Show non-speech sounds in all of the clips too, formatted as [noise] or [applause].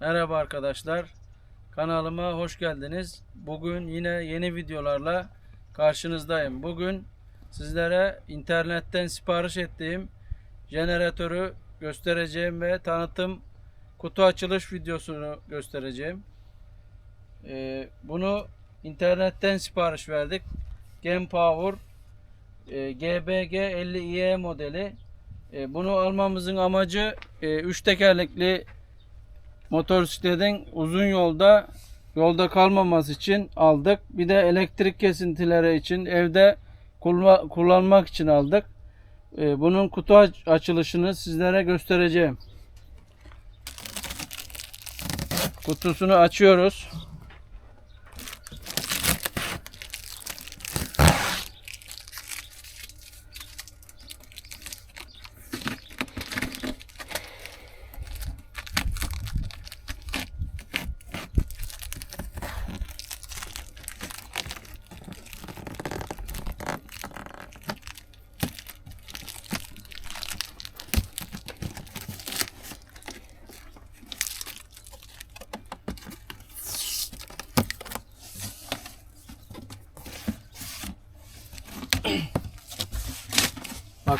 Merhaba arkadaşlar. Kanalıma hoş geldiniz. Bugün yine yeni videolarla karşınızdayım. Bugün sizlere internetten sipariş ettiğim jeneratörü göstereceğim ve tanıtım kutu açılış videosunu göstereceğim. Ee, bunu internetten sipariş verdik. Game Power e, GBG 50IE modeli. E, bunu almamızın amacı 3 tekerlekli motosikletin uzun yolda yolda kalmaması için aldık. Bir de elektrik kesintileri için evde kullanmak için aldık. E, bunun kutu aç- açılışını sizlere göstereceğim. Kutusunu açıyoruz.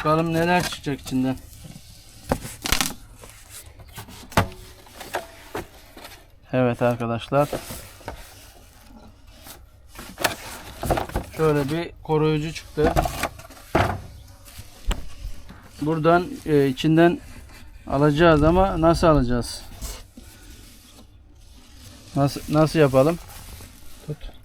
Bakalım neler çıkacak içinden. Evet arkadaşlar. Şöyle bir koruyucu çıktı. Buradan e, içinden alacağız ama nasıl alacağız? Nasıl nasıl yapalım? Tut.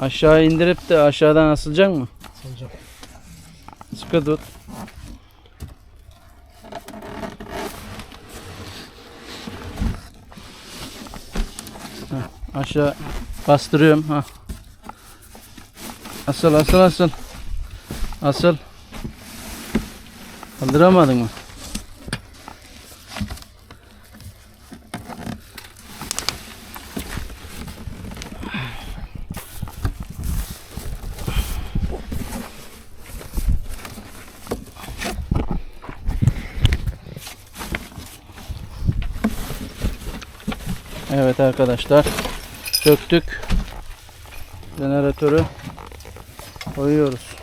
Aşağı indirip de aşağıdan asılacak mı? Salacağım. Sıkı tut. Heh, aşağı bastırıyorum. Ha. Asıl asıl asıl. Asıl. Kaldıramadın mı? Evet arkadaşlar. Söktük. Jeneratörü koyuyoruz.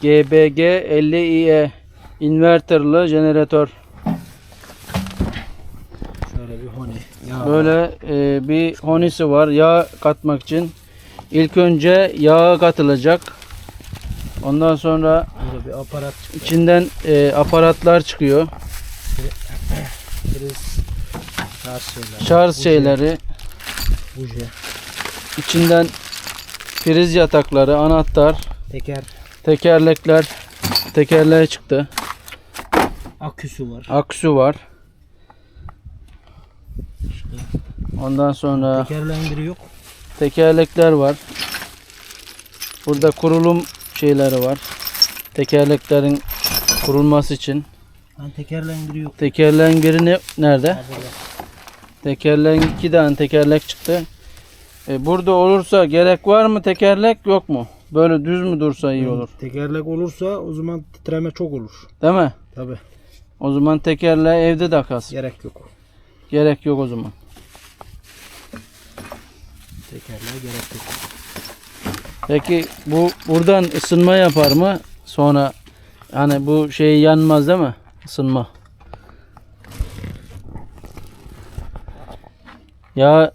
GBG 50IE inverterlı jeneratör. Şöyle bir honi. Böyle e, bir honisi var yağ katmak için. İlk önce yağ katılacak. Ondan sonra Burada bir aparat çıktı. içinden e, aparatlar çıkıyor. Priz. Şarj şeyler. Şarj şeyleri, Buji. içinden priz yatakları, anahtar, Teker. tekerlekler, tekerleğe çıktı. Aküsü var. Aküsü var. Ondan sonra Tekerlendiri yok. Tekerlekler var. Burada kurulum şeyleri var. Tekerleklerin kurulması için. Lan tekerlendiri yok. Tekerleğin biri ne, nerede? Tekerleğin iki tane tekerlek çıktı. E, burada olursa gerek var mı tekerlek yok mu? Böyle düz mü dursa iyi olur. Tekerlek olursa o zaman titreme çok olur. Değil mi? Tabi. O zaman tekerleği evde de kas. Gerek yok. Gerek yok o zaman. Tekerleğe gerek yok. Peki bu buradan ısınma yapar mı? Sonra hani bu şey yanmaz değil mi? Isınma. Ya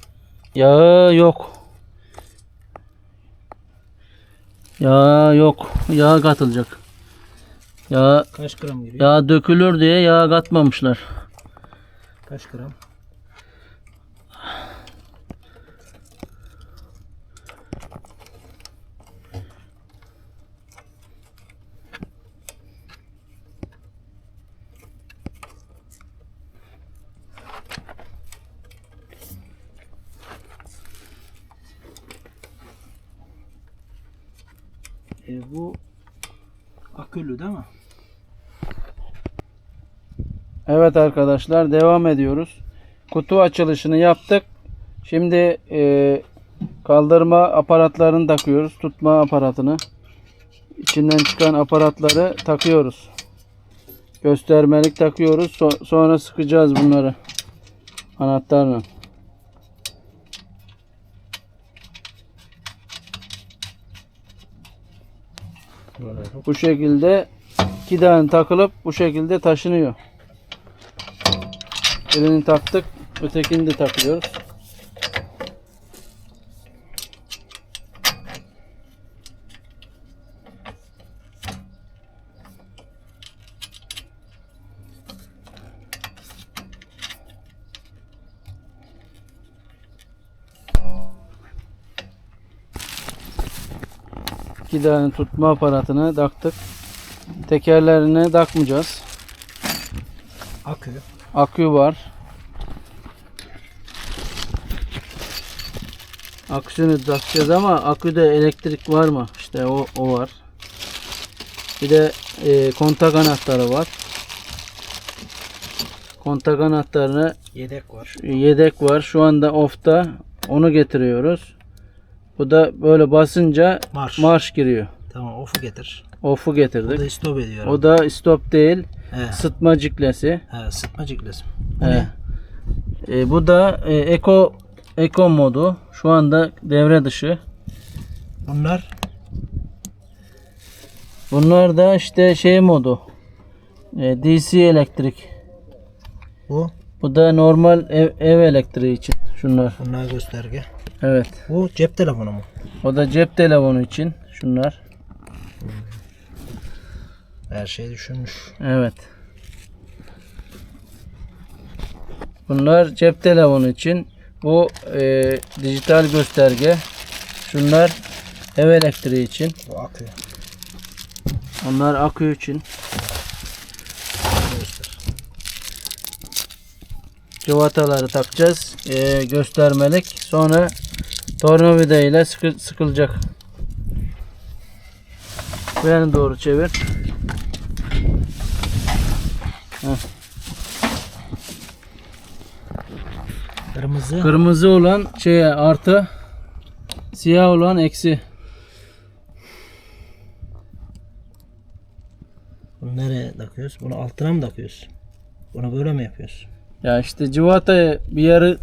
yağı yok. Yağ yok. Yağ katılacak. Yağ Kaç gram giriyor? yağ dökülür diye yağ katmamışlar. Kaç gram? Bu akülü değil mi? Evet arkadaşlar devam ediyoruz. Kutu açılışını yaptık. Şimdi e, kaldırma aparatlarını takıyoruz. Tutma aparatını. İçinden çıkan aparatları takıyoruz. Göstermelik takıyoruz. So- sonra sıkacağız bunları. Anahtarla. Bu şekilde tane takılıp bu şekilde taşınıyor. Birini taktık, ötekini de takıyoruz. Tane tutma aparatını taktık. Tekerlerini takmayacağız. Akü. Akü var. Aküsünü takacağız ama aküde elektrik var mı? İşte o, o var. Bir de e, kontak anahtarı var. Kontak anahtarını Yedek var. yedek var. Şu anda off'ta. Onu getiriyoruz. Bu da böyle basınca Marş. marş giriyor. Tamam off'u getir. Off'u getirdik. da stop ediyor. O da stop değil. He. Sıtma ciklesi. He, sıtma ciklesim. Bu He. E, bu da e, Eco Eco modu. Şu anda devre dışı. Bunlar Bunlar da işte şey modu. E, DC elektrik. bu. Bu da normal ev, ev elektriği için. Şunlar. Bunlar gösterge. Evet. Bu cep telefonu mu? O da cep telefonu için. Şunlar. Her şey düşünmüş. Evet. Bunlar cep telefonu için. Bu e, dijital gösterge. Şunlar ev elektriği için. Bu akü. Onlar akü için. Cıvataları takacağız. Ee, göstermelik. Sonra tornavida ile sıkı, sıkılacak. Yana doğru çevir. Kırmızı. Kırmızı olan şeye artı, siyah olan eksi. Bunu nereye takıyoruz? Bunu altına mı takıyoruz? Bunu böyle mi yapıyoruz? Ya işte cıvatayı bir yere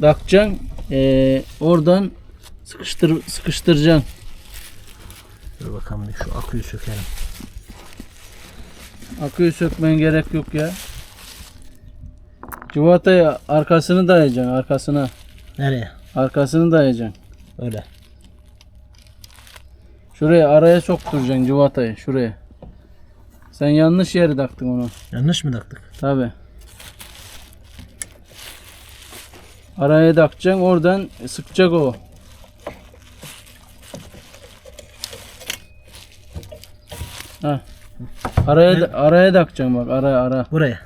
takacaksın. Ee, oradan sıkıştır sıkıştıracaksın. Dur bakalım bir şu aküyü sökelim. Aküyü sökmen gerek yok ya. Cıvatayı arkasını dayayacaksın arkasına. Nereye? Arkasını dayayacaksın. Öyle. Şuraya araya sokturacaksın cıvatayı şuraya. Sen yanlış yere taktın onu. Yanlış mı taktık? Tabi. Araya takacaksın oradan sıkacak o. Ha. Araya da- araya takacaksın bak araya ara. Buraya.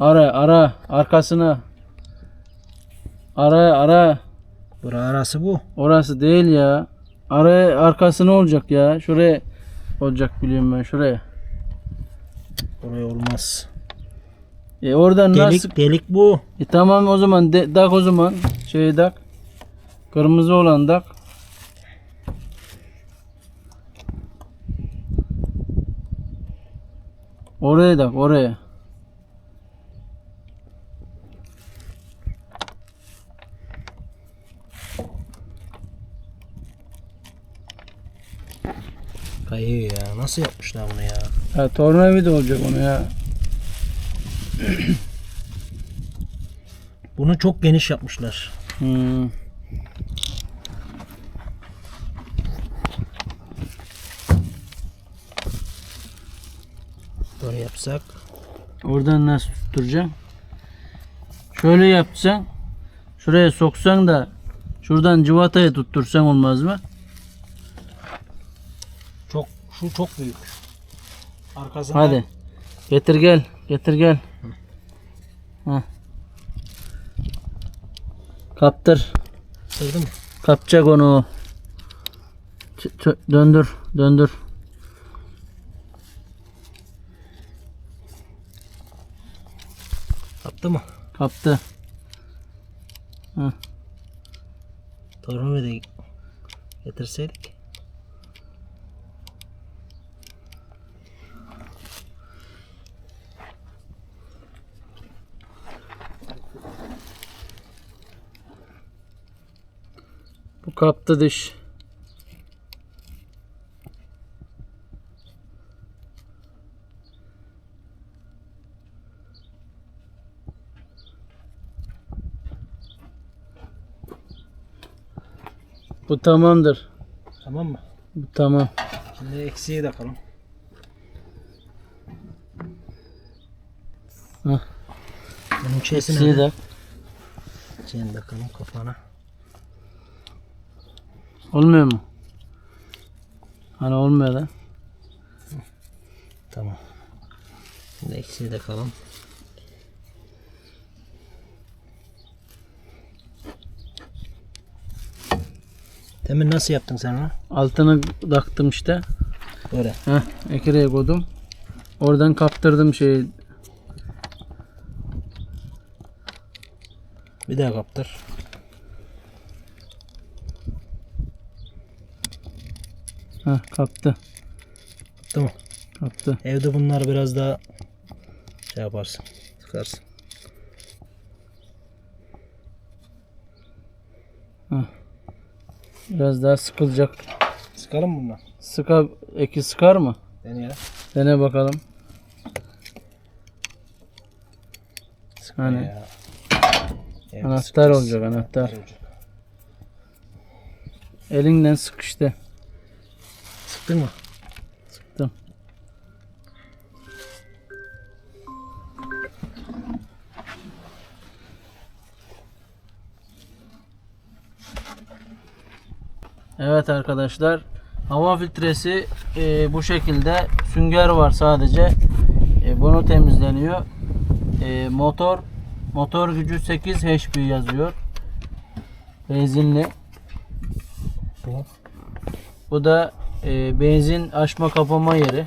Ara ara arkasına. Ara ara. Bura arası bu. Orası değil ya. Araya arkasına olacak ya. Şuraya olacak biliyorum ben şuraya. Buraya olmaz. E oradan Delik nasıl? delik bu. E tamam o zaman de, dak o zaman. Şeyi dak. Kırmızı olan dak. Oraya dak oraya. Kayıyor ya. Nasıl yapmışlar bunu ya? Ha, tornavida olacak onu ya. [clears throat] Bunu çok geniş yapmışlar. Hmm. Böyle yapsak. Oradan nasıl tutturacaksın? Şöyle yapsan. Şuraya soksan da şuradan cıvatayı tuttursan olmaz mı? Çok şu çok büyük. Arkasında Hadi. Getir gel. Getir gel. Heh. Kaptır. sırdı mı? Kapacak onu. Ç- döndür. Döndür. Kaptı mı? Kaptı. Tornavida getirseydik. Bu kaptı diş. Bu tamamdır. Tamam mı? Bu tamam. Şimdi eksiği takalım. Hah. Bunun şeysi Eksiği de. Şeyini takalım kafana. Olmuyor mu? Hani olmuyor da. Tamam. Şimdi eksiği takalım. Demin nasıl yaptın sen onu? Altını taktım işte. Böyle. Heh, ekreye koydum. Oradan kaptırdım şeyi. Bir daha kaptır. Heh, kaptı. Tamam. Kaptı. Evde bunlar biraz daha şey yaparsın. Sıkarsın. Biraz daha sıkılacak. Sıkalım bundan. Sıka, eki sıkar mı? Deneyelim. Dene bakalım. Hani Ya. Evde anahtar sıkacağız. olacak anahtar. olacak. Elinden sık işte. Sıktın mı? Sıktım. Evet arkadaşlar. Hava filtresi e, bu şekilde. Sünger var sadece. E, bunu temizleniyor. E, motor motor gücü 8 HP yazıyor. Benzinli. Bu. Da e, benzin açma kapama yeri.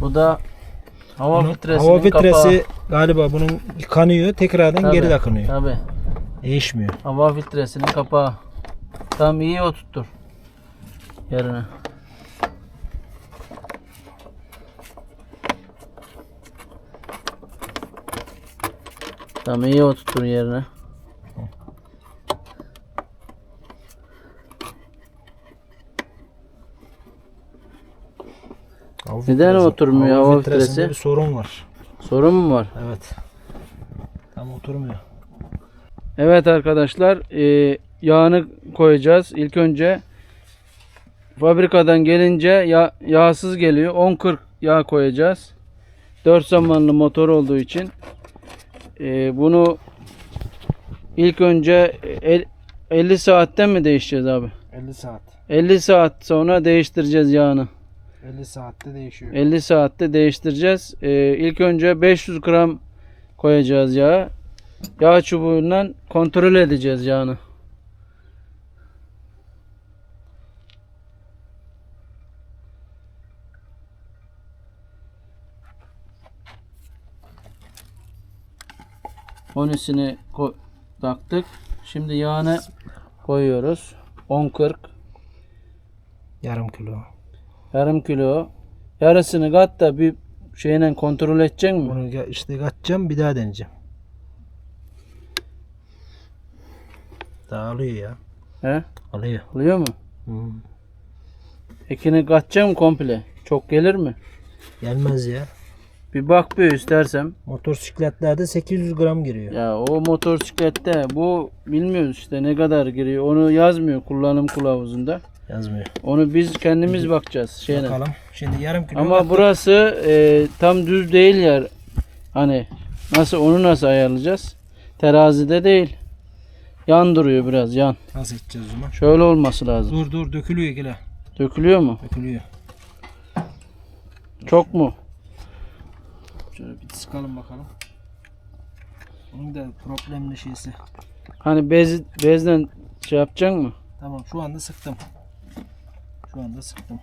Bu da hava Bunun filtresinin hava filtresi kapağı. galiba bunun yıkanıyor tekrardan Tabii, geri takınıyor. Tabii. Değişmiyor. Hava filtresinin kapağı. Tam iyi oturttur. Yerine. Tam iyi oturttur yerine. Hava Neden filtresi- oturmuyor hava filtresinde filtresi? Bir sorun var. Sorun mu var? Evet. Tam oturmuyor. Evet arkadaşlar e, yağını koyacağız. İlk önce fabrikadan gelince yağ, yağsız geliyor. 10-40 yağ koyacağız. 4 zamanlı motor olduğu için e, bunu ilk önce el- 50 saatte mi değişeceğiz abi? 50 saat. 50 saat sonra değiştireceğiz yağını. 50 saatte değişiyor. 50 saatte değiştireceğiz. Ee, ilk önce 500 gram koyacağız yağı. Yağ çubuğundan kontrol edeceğiz yağını. Onisini taktık. Şimdi yağını koyuyoruz. 10-40 Yarım kilo. Yarım kilo. Yarısını kat da bir şeyle kontrol edecek mi? Bunu işte kaçacağım bir daha deneyeceğim. Daha alıyor ya. He? Alıyor. Oluyor mu? Hmm. Ekini katacağım komple. Çok gelir mi? Gelmez ya. Bir bak bir istersem. Motosikletlerde 800 gram giriyor. Ya o motosiklette bu bilmiyoruz işte ne kadar giriyor. Onu yazmıyor kullanım kılavuzunda. Yazmıyor. Onu biz kendimiz bakacağız şeyle. Bakalım. Şimdi yarım kilo. Ama attık. burası e, tam düz değil yer. Hani nasıl onu nasıl ayarlayacağız? Terazide değil. Yan duruyor biraz yan. Nasıl edeceğiz o zaman? Şöyle olması lazım. Dur dur dökülüyor gele. Dökülüyor mu? Dökülüyor. Çok mu? Şöyle bir sıkalım bakalım. Bunun da problemli şeysi. Hani bez bezden şey yapacaksın mı? Tamam şu anda sıktım. Şu anda sıktım.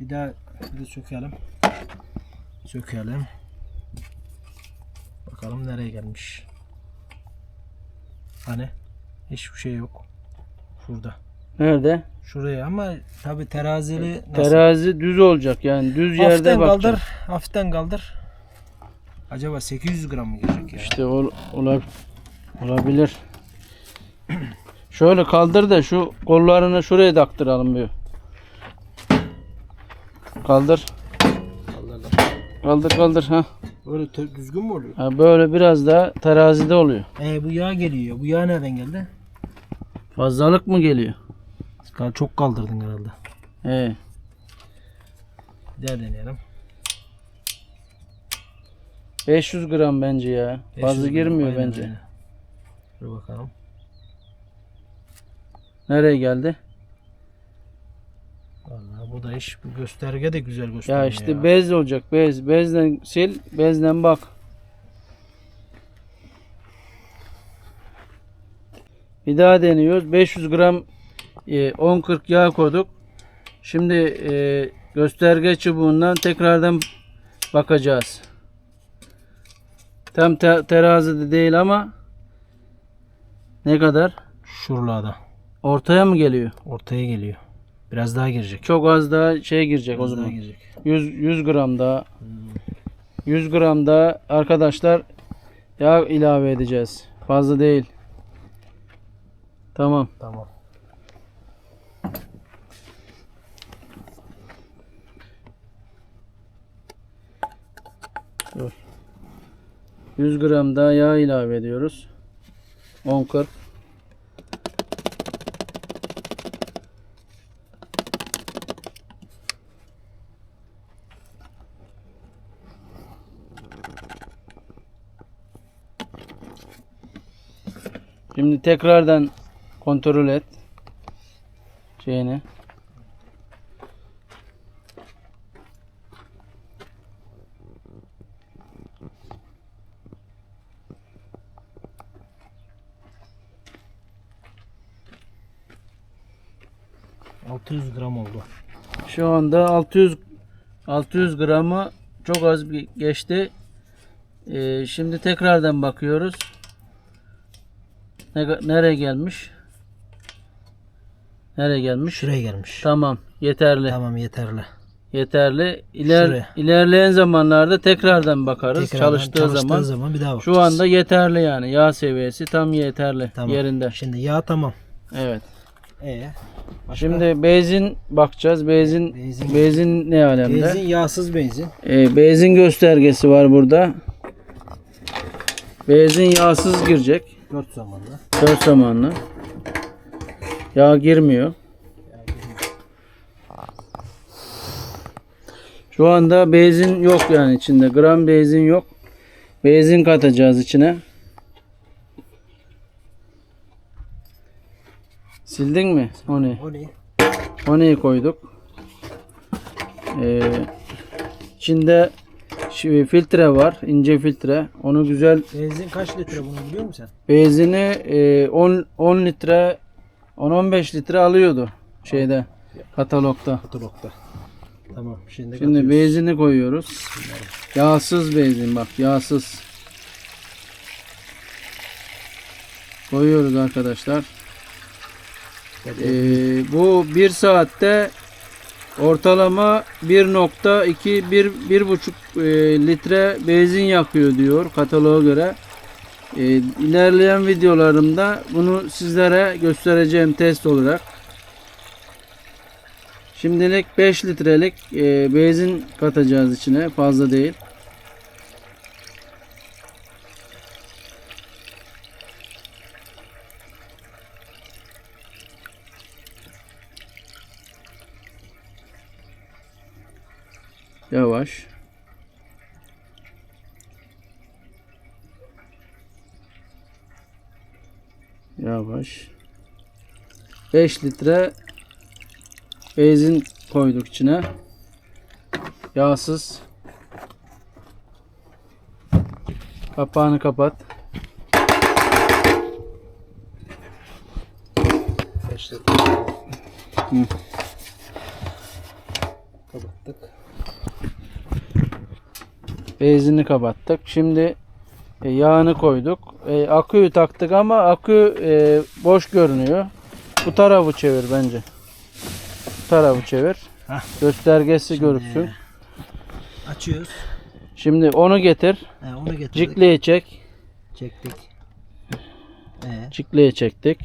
Bir daha bir de sökelim. Sökelim. Bakalım nereye gelmiş. Hani hiçbir şey yok. Şurada. Nerede? Şuraya ama tabi terazili nasıl? Terazi düz olacak yani düz yerde hafiften bakacak. kaldır. Hafiften kaldır. Acaba 800 gram mı girecek ya? İşte ol, olab- olabilir. [clears throat] Şöyle kaldır da şu kollarını şuraya taktıralım bir. Kaldır. Kaldırdım. Kaldır kaldır ha. Böyle te- düzgün mü oluyor? ha. Böyle biraz daha terazide oluyor. E bu yağ geliyor. Bu yağ nereden geldi? Fazlalık mı geliyor? Kal- Çok kaldırdın herhalde. He. Bir daha deneyelim. 500 gram bence ya. 500 Fazla gram, girmiyor aynen bence. öyle. Dur bakalım. Nereye geldi? Vallahi bu da iş. Bu gösterge de güzel gösteriyor. Ya işte bez olacak bez. Bezden sil, bezden bak. Bir daha deniyoruz. 500 gram e, 10-40 yağ koyduk. Şimdi e, gösterge çubuğundan tekrardan bakacağız. Tam te- terazide değil ama ne kadar? Şuralarda. Ortaya mı geliyor? Ortaya geliyor. Biraz daha girecek. Çok az daha şey girecek o Biraz daha zaman. girecek. 100, 100 gram daha 100 gram arkadaşlar yağ ilave edeceğiz. Fazla değil. Tamam. Tamam. Dur. 100 gram daha yağ ilave ediyoruz. 10 40. Şimdi tekrardan kontrol et şeyini. Hı. 600 gram oldu. Şu anda 600 600 gramı çok az bir geçti. Ee, şimdi tekrardan bakıyoruz. Ne, nereye gelmiş? Nereye gelmiş? Şuraya gelmiş. Tamam, yeterli. Tamam yeterli. Yeterli. İler, Şuraya. ilerleyen zamanlarda tekrardan bakarız Tekrardan çalıştığı, zaman. zaman bir daha bakacağız. Şu anda yeterli yani. Yağ seviyesi tam yeterli Tamam. yerinde. Şimdi yağ tamam. Evet. Ee, Şimdi benzin bakacağız. Benzin Benzin- benzin, ne alemde? benzin yağsız benzin. Ee, benzin göstergesi var burada. Benzin yağsız girecek. 4 zamanlı. 4 zamanlı. Yağ girmiyor. Şu anda benzin yok yani içinde. Gram benzin yok. Benzin katacağız içine. Sildin mi? O ne? Onu koyduk. Ee, içinde şu filtre var. ince filtre. Onu güzel Benzin kaç litre bunu biliyor musun sen? Benzini e, 10 10 litre 10-15 litre alıyordu şeyde katalogda. Katalogda. Tamam. Şimdi, Şimdi katıyoruz. benzini koyuyoruz. Yağsız benzin bak yağsız. Koyuyoruz arkadaşlar. E, bu 1 saatte ortalama 1.2 1 1.5 e, litre benzin yakıyor diyor kataloğa göre. E, ilerleyen videolarımda bunu sizlere göstereceğim test olarak. Şimdilik 5 litrelik e, benzin katacağız içine. Fazla değil. Yavaş. Yavaş. 5 litre benzin koyduk içine. Yağsız. Kapağını kapat. Beş litre. Kapattık. Benzinini kapattık. Şimdi E, yağını koyduk. E, aküyü taktık ama akü e, boş görünüyor. Bu tarafı çevir bence. Bu tarafı çevir. Hah. Göstergesi görürsün. Açıyoruz. Şimdi onu getir. He, onu getirdik. Cikliye çek. Çektik. Ee, Cikliye çektik.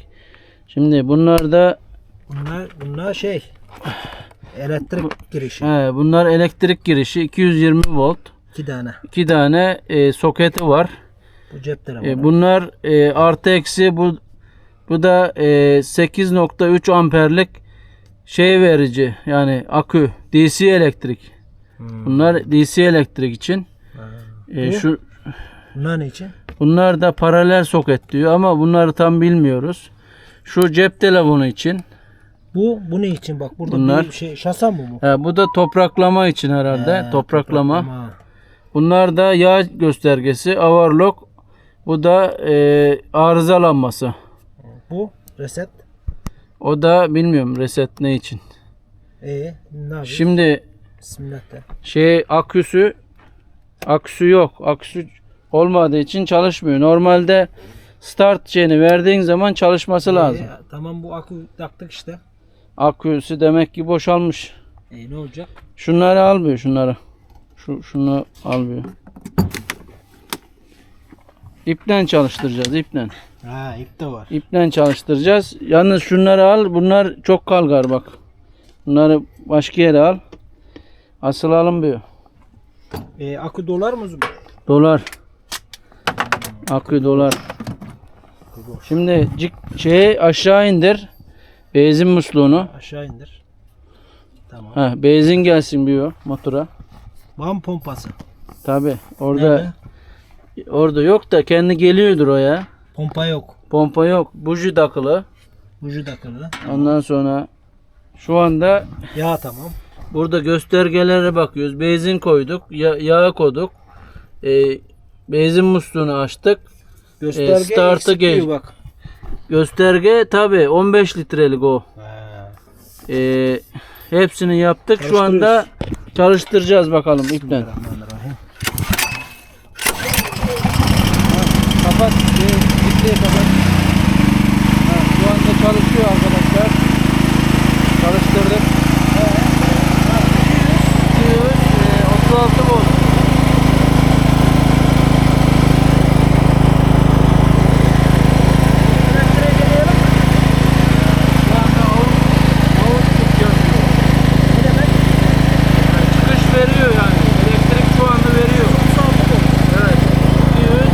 Şimdi bunlar da bunlar bunlar şey elektrik girişi. he, bunlar elektrik girişi 220 volt. İki tane. İki tane e, soketi var. Bu cep telefonu. E, bunlar e, artı eksi bu bu da e, 8.3 amperlik şey verici yani akü DC elektrik. Hmm. Bunlar DC elektrik için. E, Bu? şu Bunlar ne için? bunlar da paralel soket diyor ama bunları tam bilmiyoruz. Şu cep telefonu için. Bu bu ne için bak burada Bunlar- bir şey şasan mı bu? Ha, bu da topraklama için herhalde. He, topraklama. Bunlar da yağ göstergesi, overlock. Bu da e, arızalanması. Bu reset. O da bilmiyorum reset ne için. E ne yapıyor? Şimdi şey aküsü aküsü yok. Aküsü olmadığı için çalışmıyor. Normalde start şeyini verdiğin zaman çalışması lazım. E, tamam bu akü taktık işte. Aküsü demek ki boşalmış. E ne olacak? Şunları almıyor şunları. Şu şunu almıyor. İpten çalıştıracağız ipten. Ha ip de var. İpten çalıştıracağız. Yalnız şunları al. Bunlar çok kalgar bak. Bunları başka yere al. Asıl alınmıyor. E, akü dolar mı? Dolar. Akü dolar. Şimdi cik- şeyi aşağı indir. Benzin musluğunu. Aşağı indir. Tamam. Ha, benzin gelsin diyor motora. Bam pompası. Tabi orada Nerede? orada yok da kendi geliyordur o ya. Pompa yok. Pompa yok. Buji takılı. Ucu takılı. Ondan sonra şu anda Yağ tamam. burada göstergelere bakıyoruz. Benzin koyduk. Ya, yağ koyduk. Ee, benzin musluğunu açtık. Gösterge startı eksik geç. bak. Gösterge tabi 15 litrelik o. Ee, hepsini yaptık. Şu anda çalıştıracağız bakalım ipten. Kapat. İpliği kapat. Ha, şu anda çalışıyor arkadaşlar. Çalıştırdık. 236 volt. Şu anda avut, avut yapıyor. Çıkış veriyor yani. Elektrik şu anda veriyor. Evet. 200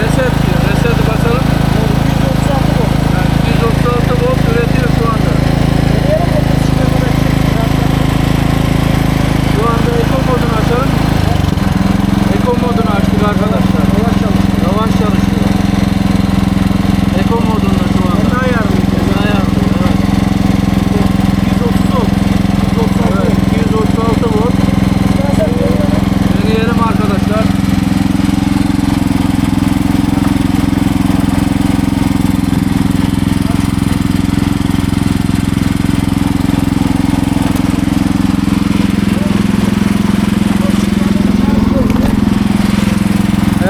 Reset diyor. Reset'i basalım. Yani 236 volt üretiyor şu anda. Şu anda Eco modunu açalım. Eco modunu açtık arkadaşlar. Yavaş çalışıyor. Yavaş çalışıyor. Eco modunda şu anda. Ne ayarlıyor? Ne ayarlıyor? Evet. 230 volt. 236 evet, 236 volt. Deneyelim arkadaşlar.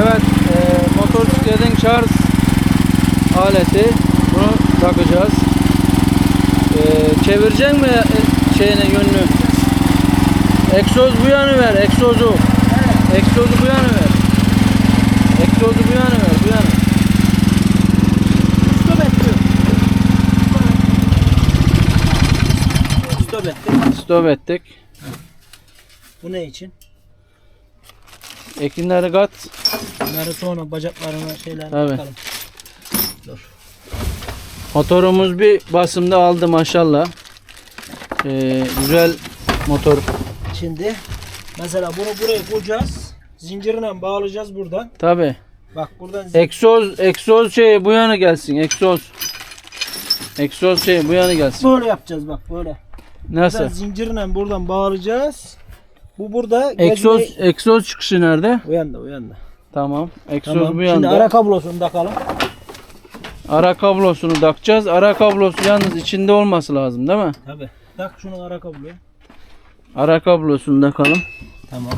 Evet, e, motosikletin şarj aleti. Bunu takacağız. E, çevirecek mi e, şeyine yönünü? Egzoz bu yanı ver, egzozu. Egzozu bu yanı ver. Egzozu bu yanı ver, bu yanı. Stop etti. Stop etti. Stop ettik. Bu ne için? Ekinleri kat. Bunları sonra bacaklarına şeyler Tabii. Dur. Motorumuz bir basımda aldı maşallah. E, güzel motor. Şimdi mesela bunu buraya koyacağız. Zincirle bağlayacağız buradan. Tabi. Bak buradan Egzoz, egzoz şey bu yana gelsin. Egzoz. Egzoz şey bu yana gelsin. böyle yapacağız bak böyle. Nasıl? Buradan zincirle buradan bağlayacağız. Bu burada Egzoz, gezmeyi- egzoz çıkışı nerede? O yanda o yanda. Tamam. Egzoz Tamam. bu Şimdi yanda. ara kablosunu takalım. Ara kablosunu takacağız. Ara kablosu yalnız içinde olması lazım değil mi? Tabi. Tak şunu ara kabloyu. Ara kablosunu takalım. Tamam.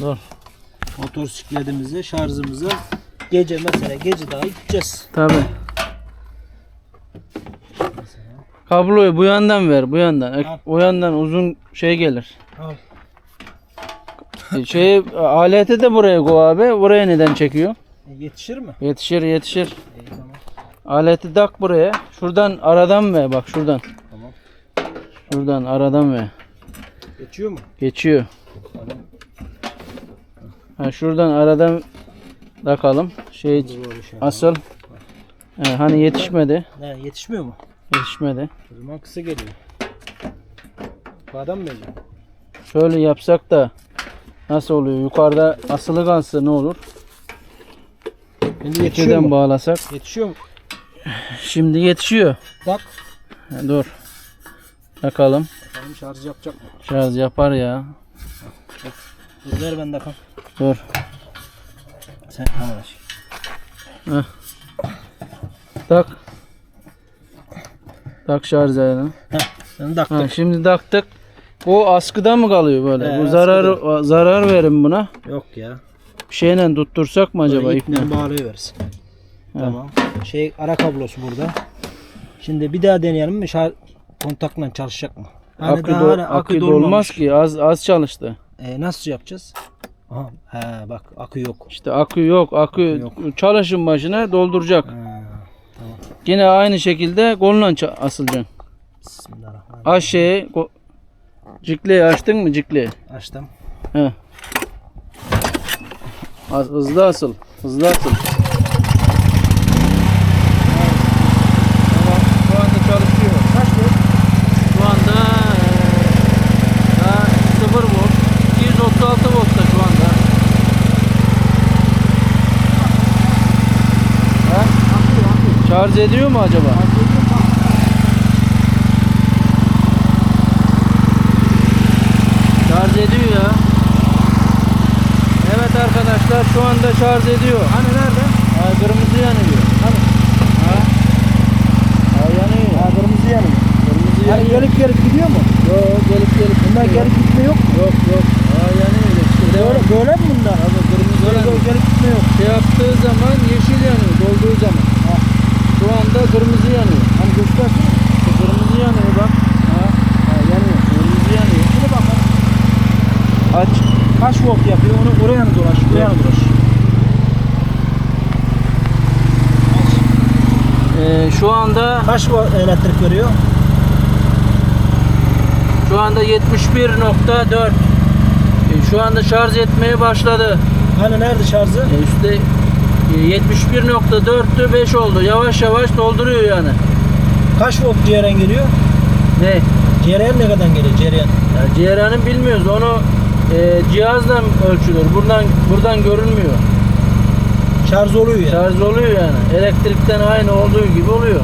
Dur. Motosikletimizi, şarjımızı gece mesela gece daha gideceğiz. Tabi. Kabloyu bu yandan ver, bu yandan. Ek- Al. O yandan uzun şey gelir. Al. E, Şey aleti de buraya koy abi. Buraya neden çekiyor? E, yetişir mi? Yetişir, yetişir. İyi tamam. Aleti tak buraya. Şuradan aradan ver bak şuradan. Tamam. Şuradan aradan ver. Geçiyor mu? Geçiyor. Tamam. Ha şuradan aradan takalım. Şey şey. asıl. He, hani yetişmedi. Ne yetişmiyor mu? Yetişmedi. O zaman kısa geliyor. Mi yiyeceğim? Şöyle yapsak da nasıl oluyor? Yukarıda asılı kalsa ne olur? Şimdi yetişiyor mu? bağlasak. Yetişiyor mu? Şimdi yetişiyor. Bak. Ha, dur. Takalım. Bakalım şarj yapacak mı? Şarj yapar ya. Dur ver ben takam. Dur. Sen arkadaş. Tak. Tak şarj ayarını. Heh, sen Ha, taktık. şimdi taktık. Bu askıda mı kalıyor böyle? He, Bu askıda. zarar zarar verin buna. Yok ya. Bir şeyle tuttursak mı acaba iple? bağlayıveririz. Tamam. Şey ara kablosu burada. Şimdi bir daha deneyelim mi? Şarj kontakla çalışacak mı? Hani akü, daha do- hani akü dolmamış. dolmaz ki az az çalıştı. E, nasıl yapacağız? Aha, he bak akü yok. İşte akü yok. Akü Yok. çalışın başına dolduracak. Ha, tamam. Yine aynı şekilde kolla asılacaksın. Bismillahirrahmanirrahim. Aş şeyi ko- cikleyi açtın mı cikleyi? Açtım. He. Az, hızlı asıl. Hızlı asıl. Tamam. Şu anda çalışıyor. Kaç volt? Şu anda eee, daha 0 volt. 236 voltta şu anda. Ha? Şarj ediyor mu acaba? Şarj ediyor ya. Evet arkadaşlar şu anda şarj ediyor. Hani nerede? Ha, kırmızı yanıyor. Hani? Ha? Ha, yanıyor. Ha, kırmızı yanıyor. Kırmızı Yani yanıyor. gelip gelip gidiyor mu? Yok gelip gelip. Bunlar gelip gitme yok mu? Yok yok. Ha yanıyor. işte. Böyle, böyle mi bunlar? Abi kırmızı yanıyor. gelip gitme yok. Şey yaptığı zaman yeşil yanıyor. Dolduğu zaman. Ha. Şu anda kırmızı yanıyor. Hani göstersin. İşte kırmızı yanıyor bak. Ha. Ha, yanıyor. Kırmızı yanıyor. Şuna bakalım. Aç. Kaç volt yapıyor? Onu oraya mı dolaş? Buraya mı dolaş? Ee, şu anda Kaç volt elektrik veriyor? şu anda 71.4. Ee, şu anda şarj etmeye başladı. Hani nerede şarjı? Ee, üstte e, 71.4'tü 5 oldu. Yavaş yavaş dolduruyor yani. Kaç volt CRN geliyor? Ne? CRN ne kadar geliyor CRN? Yani bilmiyoruz. Onu e, cihazla ölçülür. Buradan buradan görünmüyor. Şarj oluyor yani. Şarj oluyor yani. Elektrikten aynı olduğu gibi oluyor.